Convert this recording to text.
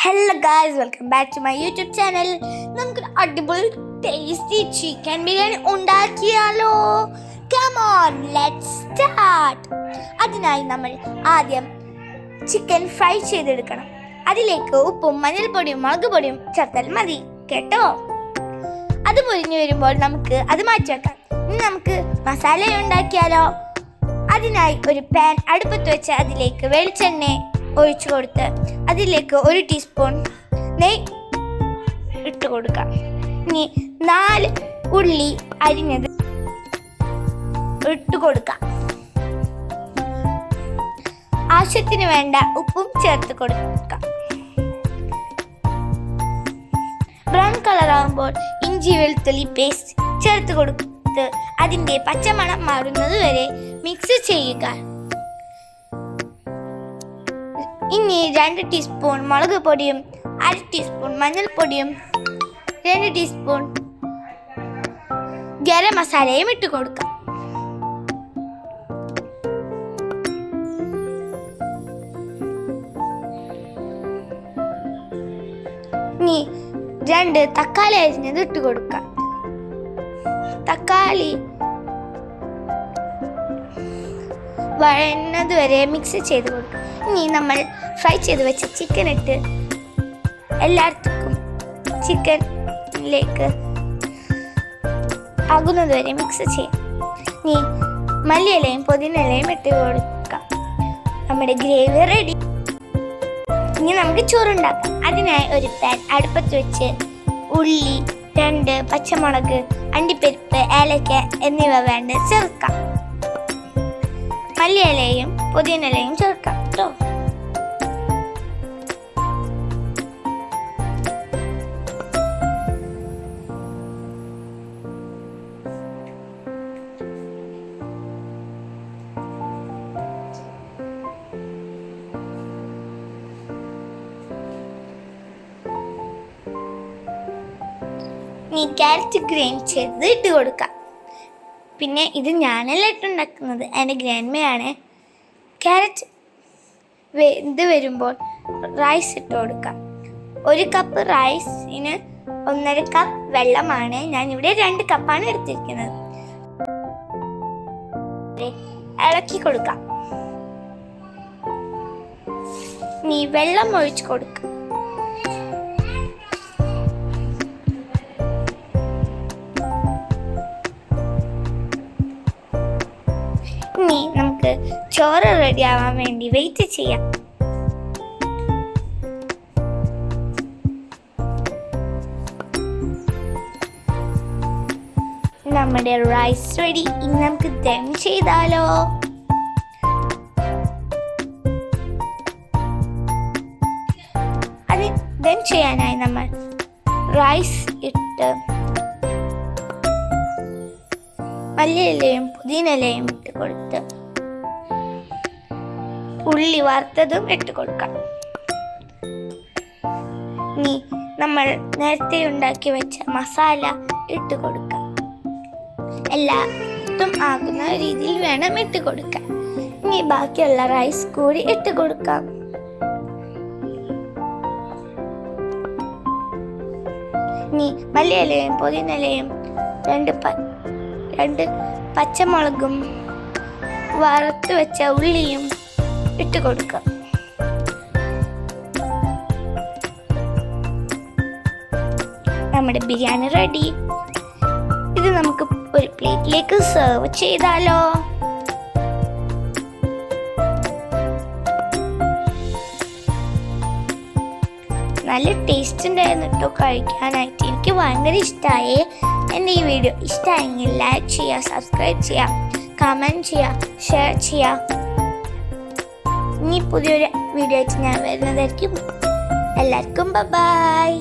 Hello guys welcome back to my YouTube channel നമുക്കൊരു അടിപൊളി tasty chicken biryani ഉണ്ടാക്കിയാലോ? Come on let start അതിനായി നമ്മൾ ആദ്യം ചിക്കൻ ഫ്രൈ ചെയ്തെടുക്കണം. അതിലേക്ക് ഉപ്പും മഞ്ഞൾപ്പൊടിയും മുളക് പൊടിയും ചേർത്താൽ മതി. കേട്ടോ? അത് പൊരിഞ്ഞു വരുമ്പോൾ നമുക്ക് അത് മാറ്റി വെക്കാം. ഇനി നമുക്ക് മസാല ഉണ്ടാക്കിയാലോ അതിനായി ഒരു പാൻ അടുപ്പത്ത് വെച്ച് അതിലേക്ക് വെളിച്ചെണ്ണ ഒഴിച്ചു കൊടുത്ത് അതിലേക്ക് ഒരു ടീസ്പൂൺ നെയ് ഇട്ട് കൊടുക്കാം. ഇനി നാല് ഉള്ളി അരിഞ്ഞത് ഇട്ട് കൊടുക്കാം. ആവശ്യത്തിന് വേണ്ട ഉപ്പും ചേർത്ത് കൊടുക്കാം. ബ്രൗൺ കളർ ആകുമ്പോൾ ഇഞ്ചി വെളുത്തുള്ളി പേസ്റ്റ് ചേർത്ത് കൊടുത്ത് അതിന്റെ പച്ചമണം മാറുന്നത് വരെ മിക്സ് ചെയ്യുക. ഇനി രണ്ട് ടീസ്പൂൺ മുളക് പൊടിയും അര ടീസ്പൂൺ മഞ്ഞൾപ്പൊടിയും രണ്ട് ടീസ്പൂൺ ഗരം മസാലയും ഇട്ട് കൊടുക്കാം. ഇനി രണ്ട് തക്കാളി അരിഞ്ഞത് ഇട്ട് കൊടുക്കാം. തക്കാളി വഴന്നത് വരെ മിക്സ് ചെയ്ത് കൊടുക്കും. ഇനി നമ്മൾ ഫ്രൈ ചെയ്ത് വെച്ച ചിക്കൻ ഇട്ട് എല്ലായിടത്തും ചിക്കനിലേക്ക് ആകുന്നത് വരെ മിക്സ് ചെയ്യാം. ഇനി മല്ലിയിലയും പുതിനയിലയും ഇട്ട് കൊടുക്കാം. നമ്മുടെ ഗ്രേവി റെഡി ഇനി നമുക്ക് ചോറുണ്ടാക്കാം. അതിനായി ഒരു പാൻ അടുപ്പത്ത് വെച്ച് ഉള്ളി രണ്ട് പച്ചമുളക് അണ്ടിപ്പരിപ്പ് ഏലക്ക എന്നിവ വേണ്ട ചേർക്കാം. മല്ലിയിലയും പുതിനയിലയും ചേർക്കാം. കേട്ടോ നീ ക്യാരറ്റ് ഗ്രൈൻഡ് ചെയ്ത് ഇട്ട് കൊടുക്കാം. പിന്നെ ഇത് ഞാനല്ല ഇട്ടുണ്ടാക്കുന്നത്? എന്റെ ഗ്രാൻഡ്മയാണ്. ക്യാരറ്റ് വെന്ത് വരുമ്പോൾ റൈസ് ഇട്ട് കൊടുക്കാം. ഒരു കപ്പ് റൈസിന് ഒന്നര കപ്പ് വെള്ളമാണ്. ഞാൻ ഇവിടെ രണ്ട് കപ്പാണ് എടുത്തിരിക്കുന്നത്. ഇളക്കി കൊടുക്കാം. നീ വെള്ളം ഒഴിച്ചു കൊടുക്കാം. ഇനി നമുക്ക് ചോറ് റെഡി ആവാൻ വേണ്ടി വെയിറ്റ് ചെയ്യാം. നമ്മുടെ റൈസ് റെഡി ഇനി നമുക്ക് ദം ചെയ്താലോ? അത് ദം ചെയ്യാനായി നമ്മൾ റൈസ് ഇട്ട് മല്ലിയിലയും പുതിനയിലയും ഇട്ട് കൊടുത്ത് ഉള്ളി വറുത്തതും ഇട്ട് കൊടുക്കാം. ഇനി നമ്മൾ നേരത്തെ ഉണ്ടാക്കി വെച്ച മസാല ഇട്ട് കൊടുക്കാം. എല്ലാത്തും ആകുന്ന രീതിയിൽ വേണം ഇട്ട് കൊടുക്കാൻ. ഇനി ബാക്കിയുള്ള റൈസ് കൂടി ഇട്ട് കൊടുക്കാം. ഇനി മല്ലിയിലയും പുതിനയിലയും രണ്ട് രണ്ട് പച്ചമുളകും വറുത്ത് വെച്ച ഉള്ളിയും ഇട്ട് കൊടുക്കുക നമ്മുടെ ബിരിയാണി റെഡി. ഇത് നമുക്ക് ഒരു പ്ലേറ്റിലേക്ക് സെർവ് ചെയ്താലോ? നല്ല ടേസ്റ്റ് ഉണ്ടായിരുന്നു കേട്ടോ കഴിക്കാനായിട്ട്. എനിക്ക് ഭയങ്കര ഇഷ്ടമായി എന്റെ ഈ വീഡിയോ ഇഷ്ടമായെങ്കിൽ ലൈക്ക് ചെയ്യുക സബ്സ്ക്രൈബ് ചെയ്യുക കമന്റ് ചെയ്യുക ഷെയർ ചെയ്യുക ഇനി പുതിയൊരു വീഡിയോ ആയിട്ട് ഞാൻ വരുന്നതായിരിക്കും. എല്ലാവർക്കും ബൈ